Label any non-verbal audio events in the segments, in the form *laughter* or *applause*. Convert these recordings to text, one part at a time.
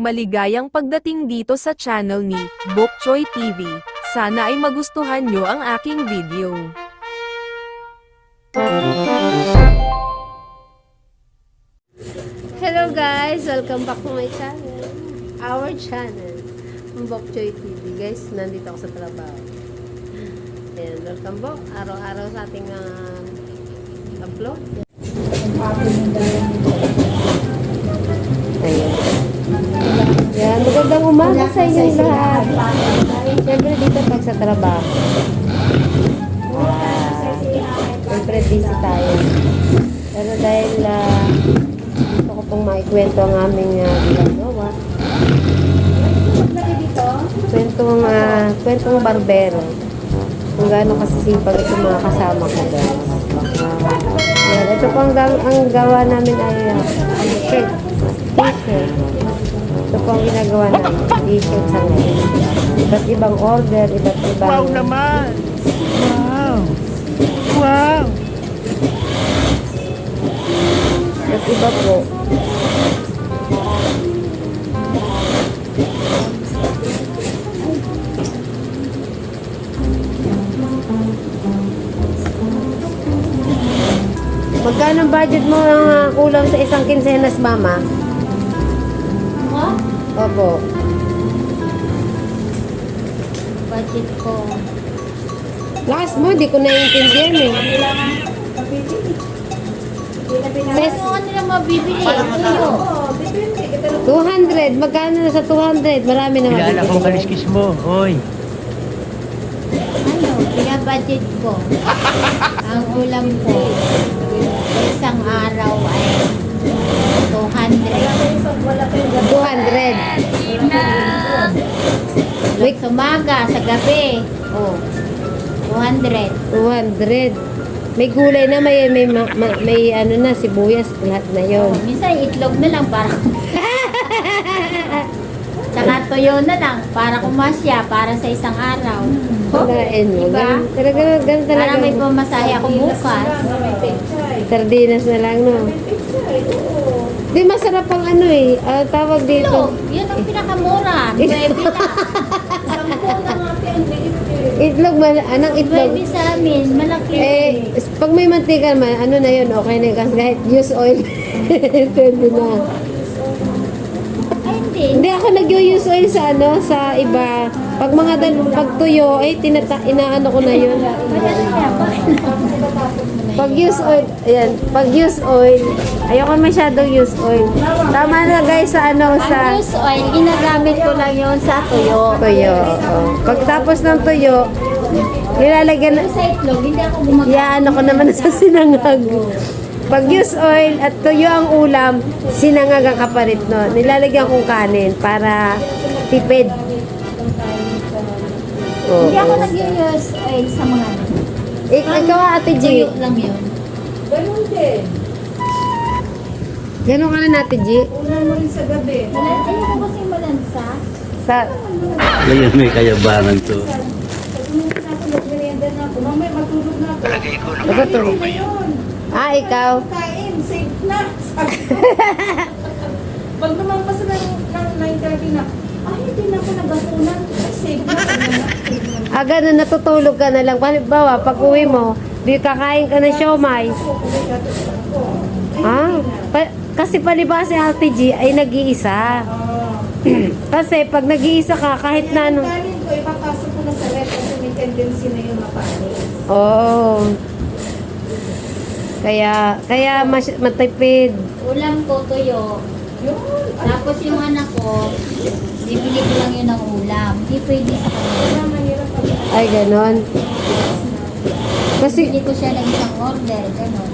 Maligayang pagdating dito sa channel ni Bok Choy TV. Sana ay magustuhan nyo ang aking video. Hello guys! Welcome back to my channel. Our channel. Bok Choy TV. Guys, nandito ako sa trabaho. Ayan, welcome po. Araw-araw sa ating ah, upload. Magandang umaga sa inyong lahat. Siyempre dito pag sa trabaho. Ah, Siyempre busy tayo. Pero dahil ah, gusto ko pong maikwento ang aming uh, ginagawa. Kwentong, uh, kwentong barbero. Kung gaano kasisipag itong mga kasama ko. Yan, ito po ang, ang gawa namin ay uh, ano, shirt. T-shirt. Ito po ang ginagawa namin. T-shirt sa ngayon. Iba't ibang order, iba't ibang... Wow naman! Wow! Wow! Iba't iba po. Magkano budget mo ang kulang sa isang kinsenas, mama? Opo. budget ko. Lakas mo, di ko naiintindihan eh. Bes, Ano ka nila mabibili? Tuyo. 200. Magkano na sa 200? Marami na Kilala kong mabibili. kaliskis mo, oy. Ano, pinabudget ko. Ang ulam ko, isang araw ay 200. 200. Wait, sumaga, sa gabi. Oh, 200. 200. May gulay na, may, may, ma- ma- may ano na, sibuyas, lahat na yon. Oh, minsan itlog na lang para *laughs* Tsaka tuyo na lang para kumasya para sa isang araw. Kalain mo. Diba? Ganun, talaga, ganun talaga. Para may pamasahe ako bukas. Sardinas na lang, no? Di masarap ang ano eh. ah, tawag Itlog, dito. yun ang pinakamura. 9 na. *laughs* Itlog, mal- anong itlog? 9 sa amin, malaki. Eh, pag may mantika naman, ano na yun, okay na yun. Kasi kahit use oil, *laughs* pwede na. Ako nag-use oil sa ano, sa iba. Pag mga dal pag tuyo, ay tinata inaano ko na yun. Pag use oil, ayan, pag use oil, ayoko masyadong use oil. Tama na guys sa ano, Ang sa loose oil, ginagamit ko lang yun sa tuyo. tuyo. oo. Pagtapos ng tuyo, nilalagyan na, sa itlog, hindi ako gumagamit. Iyaano ko naman *laughs* sa sinangag. Pag use oil at tuyo ang ulam, sinangag ang kapalit no. Nilalagyan kong kanin para tipid. Oo. Hindi ako nag-use oil sa mga ano. Ik ikaw ate G. Tuyo lang yun. Ganun ka na ate G. Wala, ayoko kasi malansa. Sa, Ngayon may kayabangan to. Palagay ko na Ito to. Ah, ikaw. Kain, safe na. *laughs* Pag lumampas na ng, ng 9.30 na, ay, hindi na ako nagasunan. Ay, safe na. Ah, ganun, natutulog ka na lang. Halimbawa, pag uwi mo, di kakain ka ng siomay. Ah, pa- kasi palibasa si Ate G ay nag-iisa. *clears throat* kasi pag nag-iisa ka, kahit na ano. Kanin ko, ipapasok ko na sa rep kasi may tendency na yung mapanis. Oo. Kaya, kaya mas, matipid. Ulam ko, tuyo. Yun. Tapos yung anak ko, bibili ko lang yun ng ulam. Hindi pwede sa pag Ay, ganon. Kasi, Bili ko siya ng isang order, gano'n.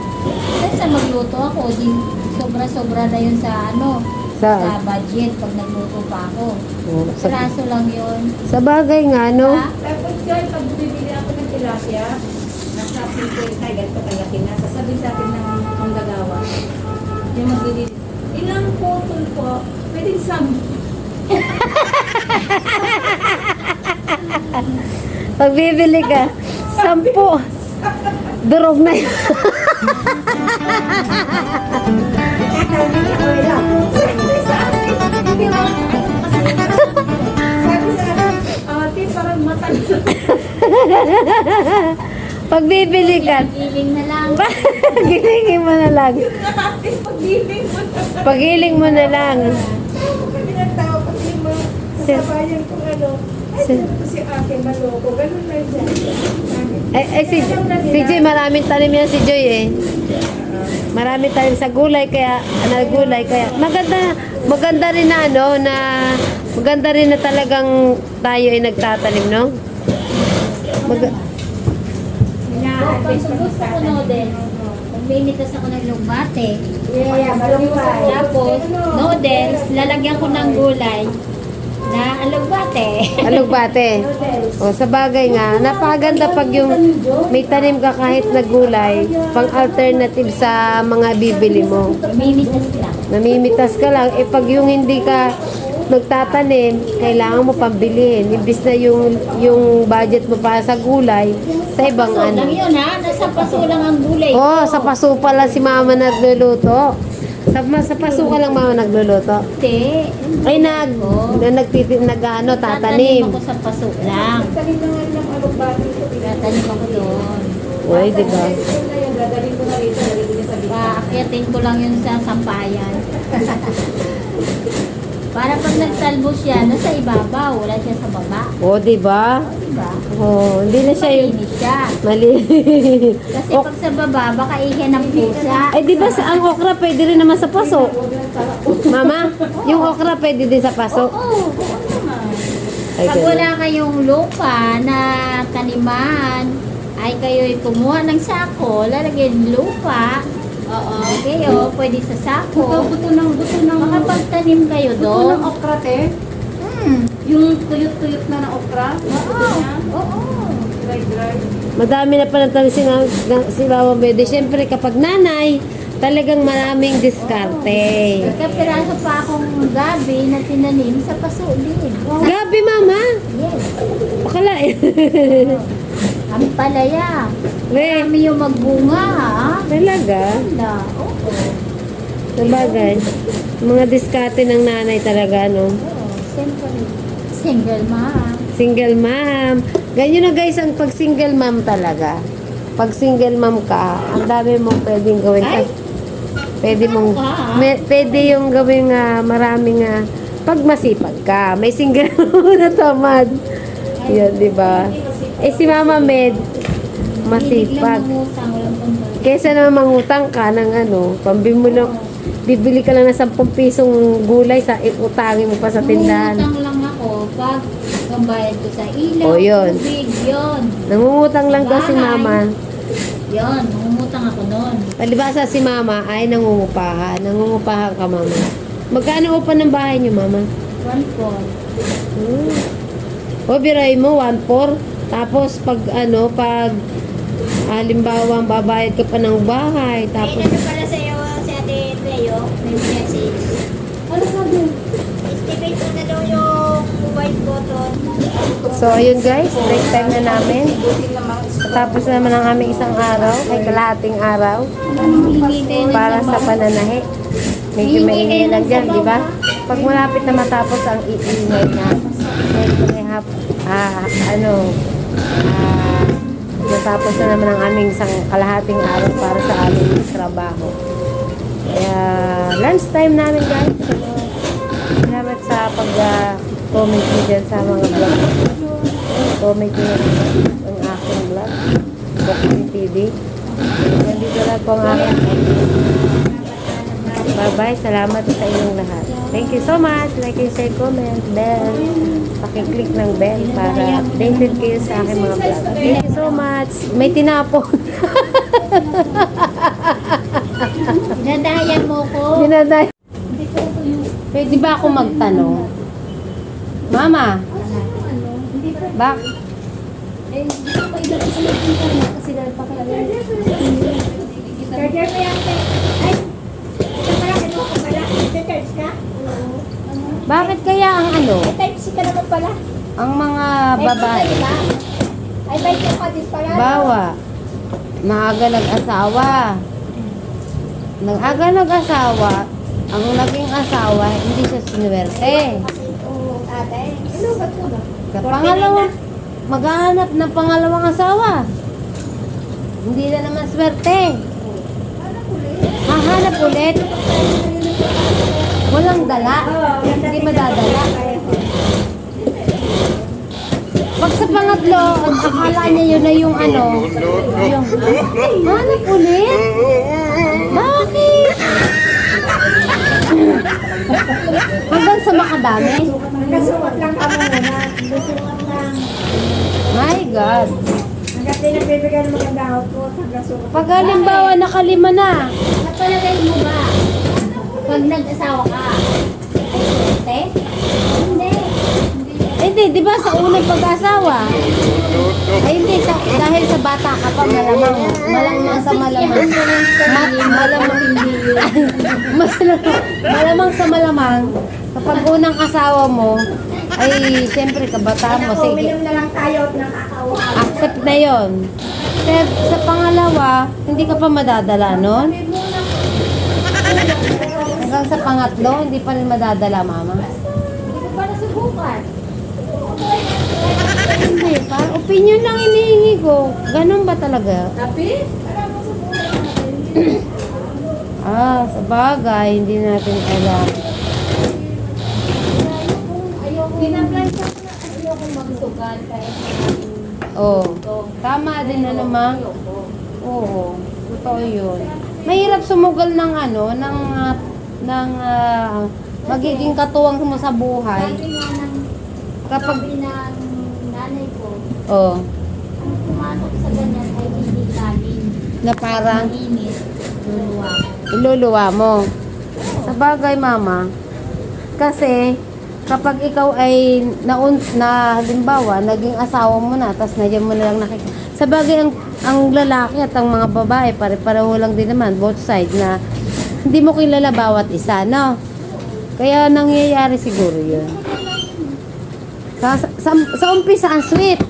Kasi sa magluto ako, di sobra-sobra na yun sa ano, Sa- sa budget pag nagluto pa ako. Oh, sa, Kaso lang yun. sa bagay nga, no? Ha? Tapos yun, pag bumibili ako ng tilapia, nasa 50, ganito kalaki sabihin sa atin ng manggagawa, yung magbili, ilang putol po, pwede isang. *laughs* Pag bibili ka, sampu. Durog na yun. Sabi sa akin, ah, ate, parang matagal. *laughs* bibili ka, Giling na lang. *laughs* gilingin mo na lang. Pagiling mo na lang. Kami nagtawa kasi yung mga kasabayan kong ano, ay, Si- si ate maloko. Ganun lang dyan. Eh, eh si, si Joy, maraming tanim yan si Joy eh. Maraming tanim sa gulay kaya, ano, gulay kaya. Maganda, maganda rin na ano, na, maganda rin na talagang tayo ay nagtatanim, no? Mag, Gusto ko noodles, maglilitas ako ng lugbate. Yeah, malunggay. Tapos, noodles, lalagyan ko ng gulay na alugbate. alugbate. *laughs* O, sa bagay nga, napakaganda pag yung may tanim ka kahit na gulay, pang alternative sa mga bibili mo. Mimitas lang. namimitas ka lang, eh pag yung hindi ka nagtatanim, kailangan mo pambilihin. Imbis na yung, yung budget mo para sa gulay, sa ibang Paso ano. lang yun ha, nasa paso lang ang gulay. Oh, sa paso pala si mama nagluluto. Sa, sa paso ka lang mama nagluluto. Hindi. Ay, nag, na, nagtiti, nag, ano, tatanim. ako sa paso lang. Tatanim ako doon. Uy, di ba? Paakyatin ko lang yun sa sampayan. *laughs* Nagsalbo siya, nasa ibabaw, wala siya sa baba. Oh, di ba? Diba? Oh, hindi na siya yung Mainit siya. mali. Kasi pag sa baba, baka ihin ng pusa. Ay, di ba sa ang okra pwede rin naman sa paso? Mama, yung okra pwede din sa paso? Oo, oo naman. Ay, Pag ganun. wala kayong lupa na taniman, ay kayo'y kumuha ng sako, lalagyan lupa, Oo. Kayo, pwede sa sako. Buto ng, buto ng, Makapagtanim kayo buto ng doon. okra, te. Hmm. Yung tuyot-tuyot na ng okra. Oo. Oo. Dry-dry. Madami na pa natanim si, na, na- si Mama Bede. Siyempre, kapag nanay, talagang maraming diskarte. Kapiraso pa akong gabi na tinanim sa paso din. Gabi, Mama! Yes. Bakala eh. Ang palaya. We, Kami yung magbunga, ha? talaga. Wala. Oo. Sabagay. Mga diskarte ng nanay talaga, no? Oo. Siyempre. Single mom. Single mom. Ganyan na guys, ang pag single mom talaga. Pag single mom ka, ang dami mong pwedeng gawin. Ay! Pwede mong, Ah. may, pwede yung gawin nga maraming nga, pag masipag ka, may single *laughs* na tamad. Yan, di ba? Eh si Mama Med, masipag. Kesa naman mangutang ka ng ano, pambili mo lang, bibili ka lang ng 10 pisong gulay sa utangin mo pa sa tindahan. Mangutang lang ako pag gambayad ko sa ilaw, O, yun. tubig, yun. Nangungutang lang daw si. Mama. Yun, mangungutang ako doon. Palibasa si Mama ay nangungupahan. Nangungupahan ka, Mama. Magkano upa ng bahay niyo, Mama? One four. Hmm. O, biray mo, 1-4. Tapos, pag ano, pag halimbawa, babayad ka pa ng bahay. Tapos, ano pala sa'yo, si Ate Cleo, may message. Ano sabi? Estimate ko na daw yung white cotton. so, ayun guys, break time na namin. Tapos naman ang aming isang araw, ay kalahating araw, para sa sabaw. pananahi. Medyo maingay lang dyan, di ba? Pag malapit na matapos ang iingay na, syempre, hap, ah, ano, ah, natapos na naman ang aming isang kalahating araw para sa aming trabaho. Kaya, lunch time namin guys. So, salamat sa pag-comment uh, dyan sa mga vlog. Comment nyo ang aking vlog. Booking TV. Nandito lang po ang aking Bye-bye. Salamat sa inyong lahat. Thank you so much. Like and share, comment, bell. Pakiclick ng bell para updated kayo sa aking mga vlog. Thank you so much. May tinapon. *laughs* Dinadayan mo ko. Dinaday. Pwede ba ako magtanong? Mama, bak Eh, hindi ko pa iba kasi nagpunta kasi dahil pa kaya. Charger mo yan. Ay, ito pala, ano ka pala? Charge ka? bakit kaya ang ano, Type C ka naman pala. ang mga babae, Ay, type C ka din pala. bawa, maaga nag-asawa. Nang-aga nag-asawa, ang naging asawa, hindi siya sinuwerte. Oo, ate. Ano ba ito ba? Sa pangalawa, maghahanap ng pangalawang asawa. Hindi na naman swerte. Hahanap ulit. Walang dala. Hindi madadala. Pag sa pangatlo, ang akala niya yun na yung ano, yung, hanap ulit? Bakit? Hanggang sa makadami? Nagkasuot lang kamo muna. My God. Hanggat din nagbibigay ng maganda ako, nagkasuot. Pag halimbawa nakalima na, Napalagay mo ba? Pag nag-asawa ka, ay? Hindi. eh hindi, di ba sa unang pag-asawa? Ay hindi, sa, dahil sa bata ka pa, malamang, malamang sa malamang. Ma, malamang, malamang, malamang sa malamang, kapag unang asawa mo, ay siyempre kabataan mo, sige, Uminom na lang tayo at nakakawa. accept na yon. Sa, sa pangalawa, hindi ka pa madadala nun? Hanggang sa pangatlo, hindi pa rin madadala, mama? Hindi ko pa nasubukan. Hindi, parang opinion lang inihingi ko. Ganun ba talaga? Tapi? *clears throat* Ah, sa bagay, hindi natin alam. Ayoko. Pinaplan ko na ayoko magsugal kahit Oh, tama din na naman. Oo, totoo yun. Mahirap sumugal ng ano, ng, ng ah, magiging katuwang mo sa buhay. Sabi nga ng, Kapag, sabi ng nanay ko, oh, ang pumasok sa ganyan ay hindi kanin. na parang Mainit. Luluwa. iluluwa mo. Sa bagay, mama, kasi kapag ikaw ay naun na halimbawa, naging asawa mo na, tapos nandiyan mo na lang nakikita. Sa bagay, ang, ang lalaki at ang mga babae, pare-pareho lang din naman, both side, na hindi mo kilala bawat isa, no? Kaya nangyayari siguro yun. Sa, sa, sa umpisa, ang sweet.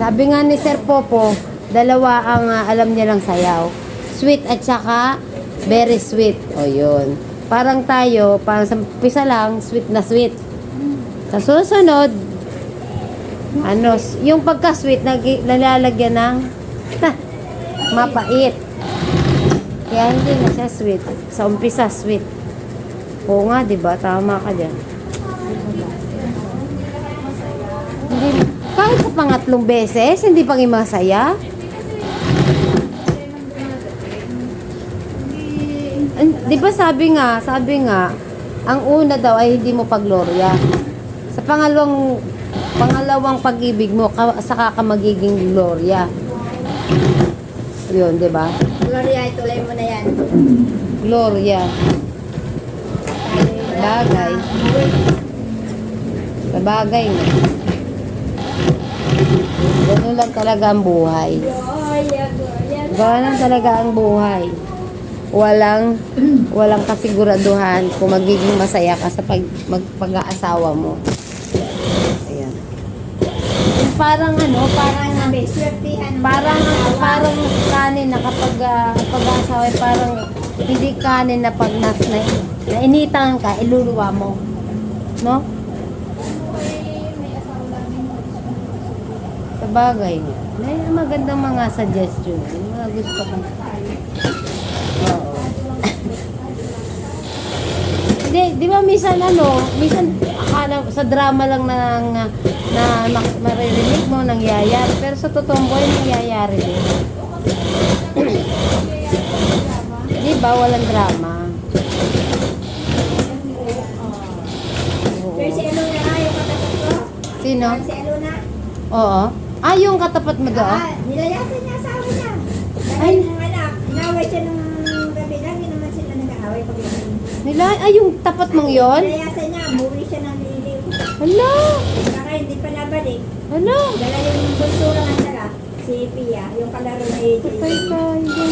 Sabi nga ni Sir Popo, dalawa ang ah, alam niya lang sayaw. Sweet at saka very sweet. O yun. Parang tayo, parang sa umpisa lang, sweet na sweet. Sa susunod, ano, yung pagka-sweet, nalalagyan ng ta, mapait. Kaya hindi na siya sweet. Sa umpisa, sweet. Oo nga, di ba? Tama ka dyan. Hindi, kahit sa pangatlong beses, hindi pang masaya. Di ba sabi nga, sabi nga, ang una daw ay hindi mo paglorya. Sa pangalawang pangalawang pag-ibig mo, ka, saka ka magiging gloria. Yun, di ba? Gloria, ituloy mo na yan. Gloria. Bagay. Sa bagay na. Ganun lang talaga ang buhay. Ganun lang talaga ang buhay. Walang walang kasiguraduhan kung magiging masaya ka sa pag, mag, pag-aasawa mo. Parang ano, parang parang parang kanin na kapag uh, pag-aasawa ay parang hindi kanin na pag nas na, nainitan ka, iluluwa mo. No? Sa bagay. May magandang mga suggestion. Mga gusto ko. Oo. *laughs* Hindi, di ba minsan ano, minsan akala sa drama lang na, na, na, maririnig mo, nangyayari. Pero sa totoong buhay, nangyayari din. *clears throat* di ba, walang drama. Pero si Eluna nga, yung katapat ko. Sino? Si. Oo. Ah, yung katapat mo doon? Ah, nilayasan niya asawa niya. Ay. Yung anak, inaway siya nung gabi. Lagi naman sila nag-aaway pag Nila, ay, yung tapat mong yon? Nilayasan niya, umuwi siya ng. Hala! Kaka hindi pa nabalik. Hala! Dala yung bulsura ng sala, si Pia, yung kalaro ni Patay JJ. ka, hindi.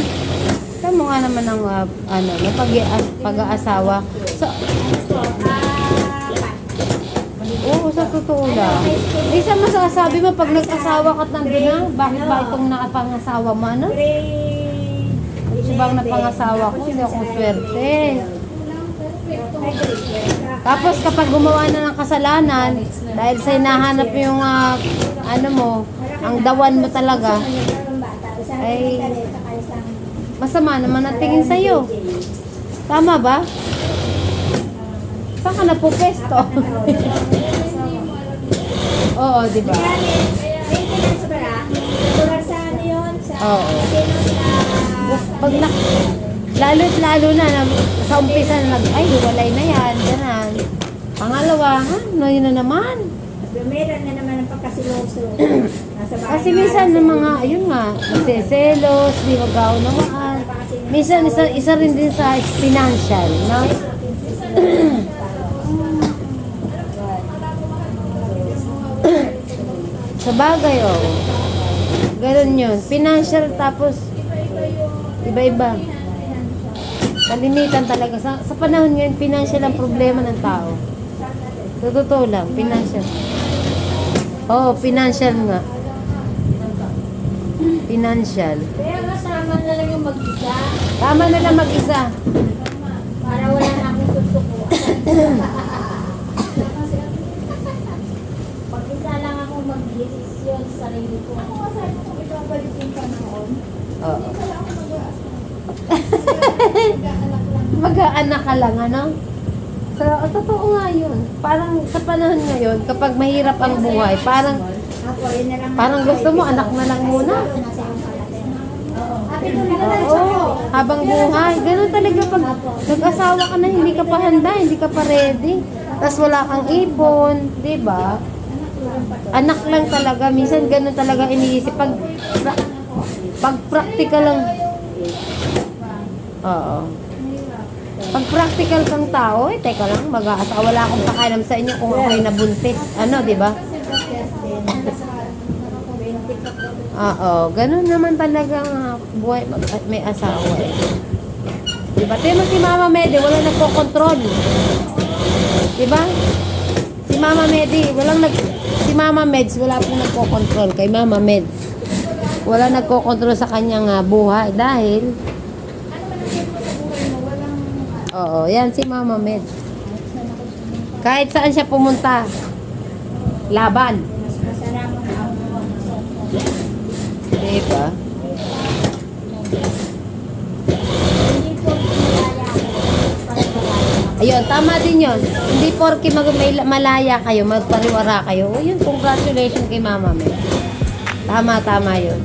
Tama nga naman ang ah, ano, no, pag, pag-aasawa. So, oo, sa totoo lang. Isa masasabi mo, pag nag-asawa ka nandun na, bakit ba itong nakapangasawa mo, ano? Kasi bang napangasawa ko, hindi ako swerte. Tapos kapag gumawa na ng kasalanan, dahil sa hinahanap yung ah, ano mo, ang dawan mo talaga, ay masama naman ang tingin sa'yo. Tama ba? Saan ka na po pesto? *laughs* Oo, di ba? Maintenance ba? Tulad sa ano yun? Sa Oo. Pag na, lalo't lalo na, na sa umpisa na nag, ay, hiwalay na yan, ganun. Pangalawa, ha? No, yun na naman. Meron na naman ang pagkasiloso. *clears throat* Kasi na minsan ng mga, ayun nga, nagsiselos, di magkaunawaan. Minsan, isa, isa rin din sa financial, no? *clears throat* sa bagay, oh. Ganun yun. Financial tapos, iba-iba. Kalimitan talaga. Sa, sa panahon ngayon, financial ang problema ng tao. Sa totoo lang, financial. Oo, oh, financial nga. Financial. Kaya mas tama na lang yung mag-isa Tama na lang mag-isa. para wala na akong susukuan. *laughs* Pag-isa lang ako mag-desisyon sa sarili ko. Ako kasi ito ang balik yung panahon, Oo. *laughs* Mag-aanak ka lang, ano? Sa, oh, totoo nga yun. Parang sa panahon ngayon, kapag mahirap ang buhay, parang parang gusto mo, anak na lang muna. Oo, habang buhay. Ganun talaga pag nag-asawa ka na, hindi ka pa handa, hindi ka pa ready. Tapos wala kang ipon, di ba? Anak lang talaga. Minsan ganun talaga iniisip. Pag, pag practical lang. Oo. Pag practical kang tao, eh, teka lang, mag-aasawa. Wala akong pakialam sa inyo kung ako'y nabuntis. Ano, di ba? Oo, ganun naman talaga ang buhay may asawa eh. Diba? Mo si Mama Medi, wala nagko-control. Diba? Si Mama Medi, walang nag... Si Mama Meds, wala pong nagko-control kay Mama Meds. Wala nagko-control sa kanyang ah, buhay dahil... Oo, yan si Mama Meds. Kahit saan siya pumunta, laban. Diba? Ayun, tama din yun. Hindi porke mag malaya kayo, magpariwara kayo. O yun, congratulations kay mama mo. Tama, tama yun.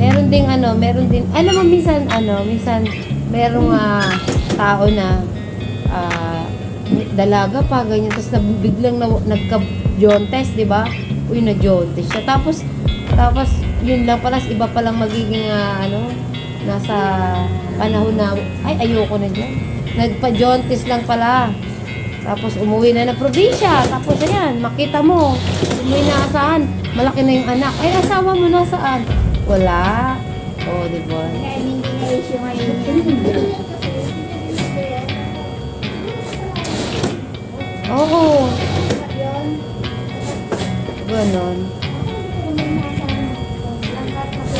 Meron ding ano, meron din, alam mo minsan ano, minsan merong ah, tao na ah, dalaga pa, ganyan, tapos na, biglang na, nagka-jontes, di ba? Uy, na-jontes siya. Tapos, tapos, yun lang pala, iba palang magiging ah, ano, nasa panahon na, ay, ayoko na dyan. Nagpa-jontes lang pala. Tapos umuwi na ng probinsya. Tapos ayan, makita mo, umuwi na saan? Malaki na yung anak. Ay, asawa mo na saan? Wala. Oh, di ba? Hindi na issue ngayon. Oo. Ganon.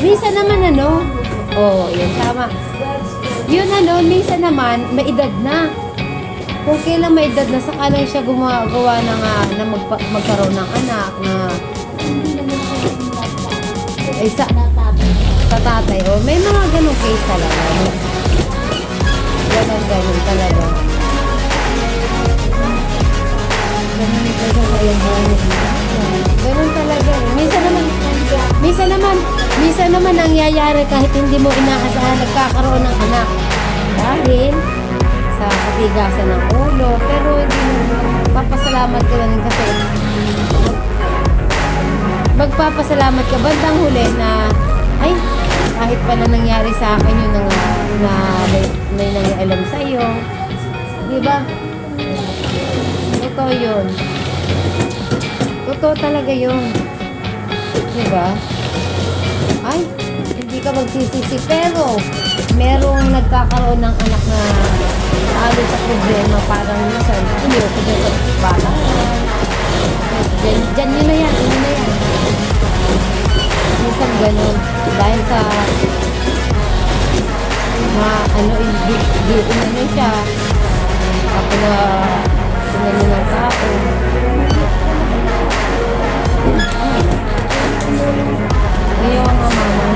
Minsan naman ano, oh, yun, tama. Yun ano, minsan naman, may edad na. Kung kailan may edad na, saka lang siya gumagawa ng, ah, na magpa- magkaroon ng anak na ay sa, sa tatay. Oh, may mga ganong case talaga. Ganon, ganon talaga. Ganun talaga yung talaga. Minsan naman, minsan naman, minsan naman nangyayari kahit hindi mo inaasahan nagkakaroon ng anak. Dahil sa katigasan ng ulo. Pero hindi mo, papasalamat ka lang kasi magpapasalamat ka bandang huli na ay kahit pa na nangyari sa akin yun na, na may, may nangyaalam sa iyo. Di ba? Totoo yun. Totoo talaga yun. Di ba? Ay, hindi ka magsisisi. Pero, merong nagkakaroon ng anak na talo sa problema. Parang minsan, hindi ko dyan sa bata. Dyan, dyan yun na yan. Yun na yan. Minsan ganun. Dahil sa ma ano hindi ano siya ako na tingnan ng tao Ayaw nga mama.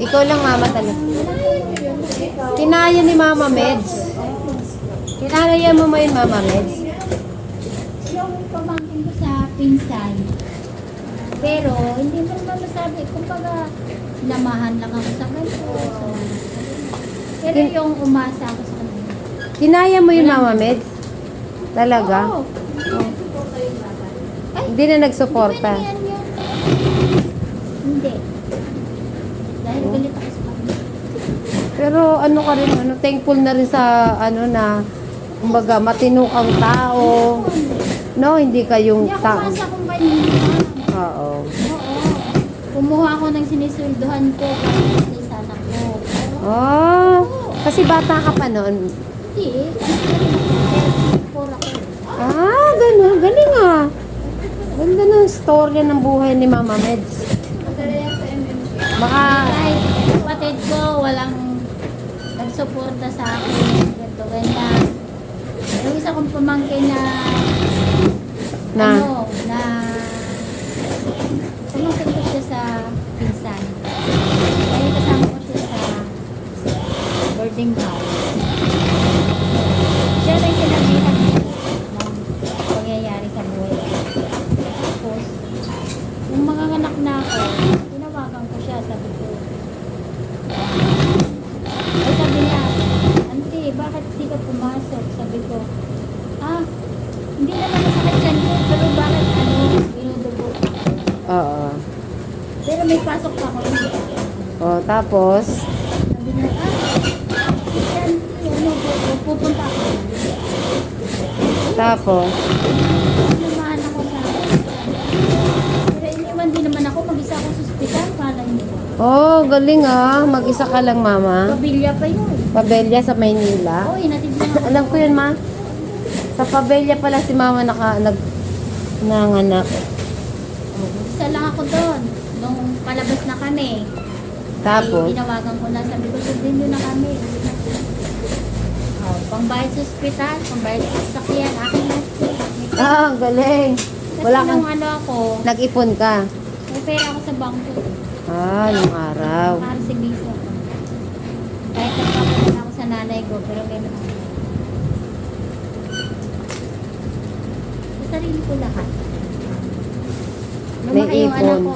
Ikaw lang mama talaga. Kinaya ni Mama Meds. Kinaya mo mo yun Mama Meds. Yung pamangkin ko sa pinsan. Pero, hindi mo naman masabi. Kumbaga, namahan lang ako sa ganito. So, pero yung umasa ako sa kanila. Kinaya mo yun Mama Meds? Talaga? Oo. Hindi na nagsuporta. Hindi yan yun. Hindi. Dahil galit ako sa kanila. Pero ano ka rin, ano, thankful na rin sa ano na kumbaga matino kang tao. No, hindi kayong Hindi ako tao. kung. Oo. Kumuha ako ng sinisulduhan ko para sa anak ko. Oh, kasi bata ka pa noon. Hindi. Pura ko. Ah, ganun. Galing ah. Ganda ng storya ng buhay ni Mama Meds. Baka, Kahit kapatid ko, walang nagsuporta sa akin. Ganito, ganyan. Yung isa kong pamangkin na, na, ano, na, pamangkin ko siya sa pinsan. Kaya kasama ko siya sa boarding house. Siya rin sinabihan ko ng pangyayari sa buhay ko. Tapos, nung mga anak na ako, tinawagan ko siya, sabi ko, ay sabi niya, Auntie, bakit di ka pumasok? Sabi ko, ah, hindi naman masakit yan ko, pero bakit ano, binudugo? oo. Pero may pasok pa ako. hindi. Oh, tapos, Sabi niya, ah, yan, ano, pu- pupunta ako. tapos, Lumahan ako sa Pero iniwan din naman ako, mag-isa ako sa ospital, para hindi ko. oh, galing ah. Mag-isa ka lang, Mama. Pabilya pa yun. Pabelya sa Maynila. Oo, inatid niya ako. Alam ko yun, Ma. Sa Pabelya pala si Mama naka, nag, nanganak. Isa lang ako doon. Nung palabas na kami. Tapos, Eh, tinawagan ko na, sabi ko, sundin nyo na kami. Oh, pangbayad sa ospital, pangbayad sa sasakyan, akin na. ah, galing. Wala Kasi kang, nung ano ako, nag-ipon ka. may pera ako sa bangko. Ah, nung araw. Para sa visa ko. Kahit nagpapalan ako sa nanay ko, pero gano'n ako. Sa sarili ko lahat. May Lumaki yung ipon. anak ko.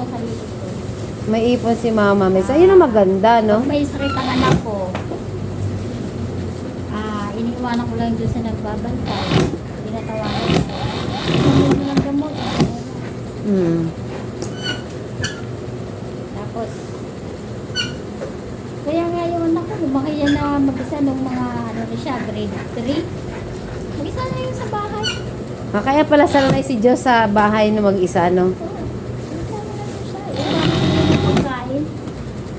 May ipon si Mama. May ayun ang maganda, no? Pag may sakit ang anak ko, ah, iniiwanan ko lang doon sa nagbabantay. Tinatawanan ko. Hindi mo lang gamot. Hmm. Tapos, kaya nga yung anak ko, lumaki yan na mag-isa nung mga, ano na siya, grade 3. Mag-isa na yun sa bahay. Ah, kaya pala sanay si Diyos sa bahay na mag-isa, no? Mag-isa na lang siya. Iwanan ko yun ng pagkain.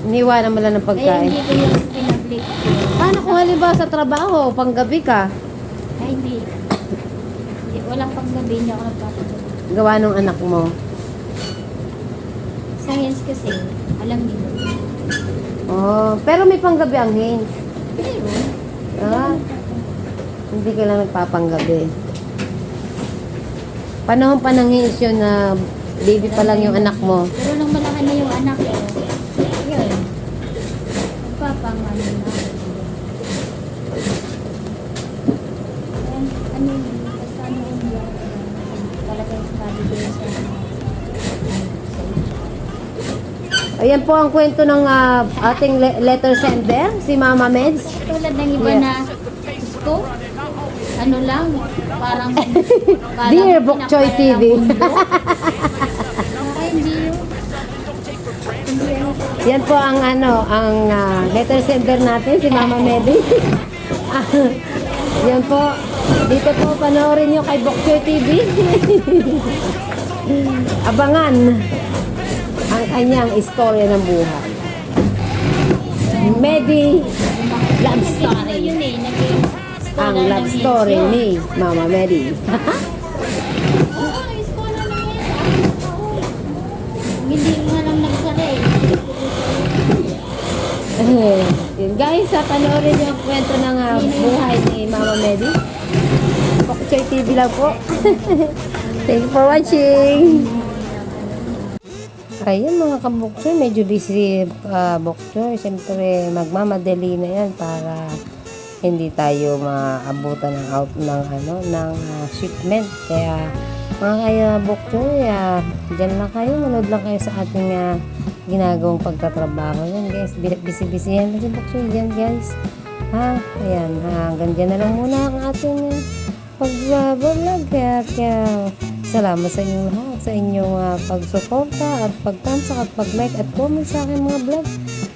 Iniwanan mo lang ng Kaya pagkain. hindi ko yung pinablik. Paano kung halimbawa sa trabaho, panggabi ka, Ay, hindi. Hindi, walang panggabi, hindi ako nagpapagabi. gawa nung anak mo? Science kasi, alam nila. Oh, pero may panggabi ang hin. Pero, Ah, hindi ka lang nagpapanggabi. Panahon pa ng hins yun na baby pa lang yung anak mo. Pero nung malaki na yung anak ko, yun, nagpapangano na. Ayan, Ano yun, basta ano yun yun, talagang sabi ko yun sa sa Ayan po ang kwento ng ah, ating le- letter sender, si Mama Meds. Tulad ng iba Yeah. na gusto, ano lang, parang, *laughs* parang Dear Bok Choy TV. mundo. *laughs* Ay, hindi yun. Hindi. Yan po ang ano, ang ah, letter sender natin, si Mama Medi. Ah, *laughs* Yan po. Dito po panoorin nyo kay Bokchoy TV. Abangan ang kanyang istorya ng buhay. Medi Love Story. yun eh, Ang love story ni Mama Medi. *laughs* Hindi nga lang nagsara *laughs* eh. Guys, sa panoorin nyo ang kwento ng ah, buhay ni Mama Medi. Bok Choy TV lang po. *laughs* Thank you for watching. Ayan mga kabukchoy, medyo busy uh, bukchoy. Siyempre magmamadali na yan para hindi tayo maabutan ng out ng ano ng ah, shipment. Kaya mga kaya bukchoy, uh, dyan lang kayo, manood lang kayo sa ating ah, ginagawang pagtatrabaho. Yan guys, busy-busy yan kasi bukchoy yan guys. Ha, ayan, ha, hanggang dyan na lang muna ang ating uh, pag-vlog. Kaya, kaya salamat sa inyong lahat, sa inyong uh, pagsuporta at pagtamsak at pag-like at comment sa akin mga vlog.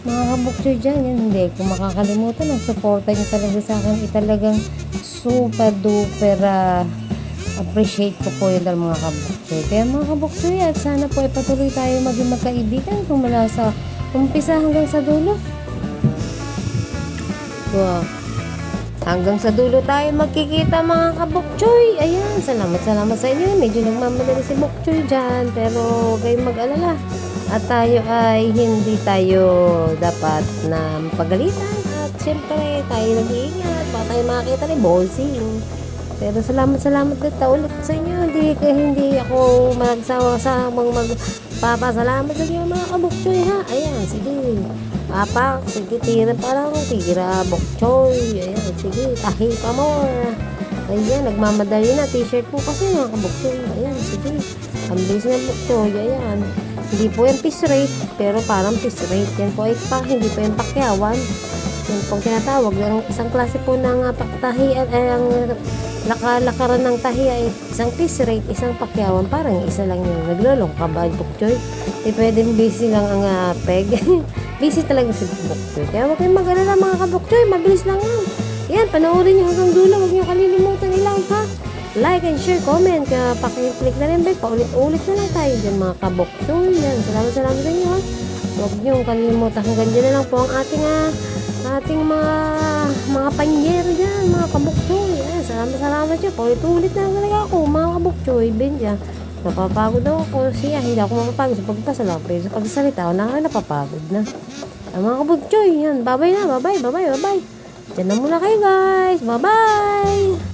Mga kabukchoy dyan, yan hindi ko makakalimutan ang suporta nyo talaga sa akin. Italagang super duper ah, appreciate ko po yun mga kabukchoy. Kaya mga kabukchoy, at sana po ay patuloy tayo maging magkaibigan kung mula sa umpisa hanggang sa dulo. Wow. Hanggang sa dulo tayo magkikita mga kabukchoy. Ayan, salamat salamat sa inyo. Medyo nagmamadali si Bukchoy dyan. Pero huwag kayong mag-alala. At tayo ay hindi tayo dapat na pagalitan. At syempre, tayo nag-iingat. Baka tayo makakita ni Bossing. Pero salamat salamat kita ulit sa inyo. Hindi, hindi ako magsawa sa mga magpapasalamat sa inyo mga kabukchoy ha. Ayan, sige. Papa, sige, tira pa lang. Tira, bokchoy. Ayan, sige, tahi pa more. Ayan, nagmamadali na. T-shirt po kasi mga kabukchoy. Ayan, sige. Ang bilis na bokchoy. Ayan. Hindi po yan piece rate, pero parang piece rate. Yan po ay pa, hindi po yung pakyawan. Yan po ang tinatawag. Ang isang klase po ng uh, tahian, ay ang laka-lakaran ng tahi ay isang piece rate, isang pakyawan. Parang isa lang yung naglolong ka ba, bokchoy? Eh, pwedeng busy lang ang uh, peg. *laughs* busy talaga si bokchoy. Kaya huwag kayong mag-alala mga kabokchoy, mabilis lang yan. Yan, panoorin nyo hanggang dulo. Huwag nyo kalilimutan ha. Like and share, comment. Kaya pakiclick na rin, ba? Paulit-ulit na lang tayo dyan mga kabokchoy. Yan, salamat salamat sa inyo ha. Huwag nyo kalimutan hanggang dyan na lang po ang ating ah, ating mga mga panyer dyan, mga kabokchoy. Yan, salamat salamat nyo. Paulit-ulit na talaga ako, mga kabokchoy. Ben dyan. Napapagod daw ako siya. Hindi ako mapapagod sa pagpasalamat. Pero sa pagsalita ako, na, napapagod na. Ang mga kabokchoy, yan. Bye-bye na. Bye-bye, bye-bye, bye-bye. Diyan na muna kayo guys. Bye-bye!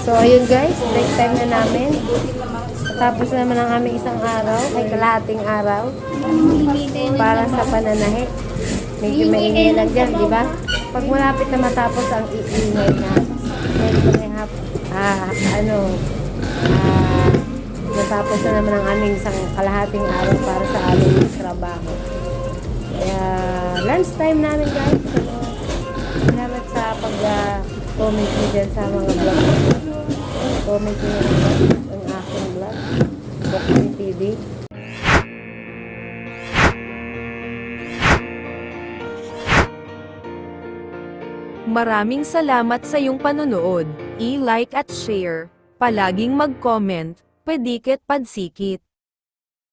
So, ayun guys, break time na namin. Tapos naman ang aming isang araw, ay kalahating araw, para sa pananahe. Medyo maingay lang dyan, di ba? Pag malapit na matapos ang iingay na, medyo may hap, ah, ano, ah, natapos na naman ang aming isang kalahating araw para sa aming trabaho. Kaya, lunch time namin guys. Salamat sa pag-comment uh, dyan sa mga vlog. Comment nyo ang aking vlog. Boxing TV. Maraming salamat sa iyong panonood. I-like at share. Palaging mag-comment. Pedikit padsikit.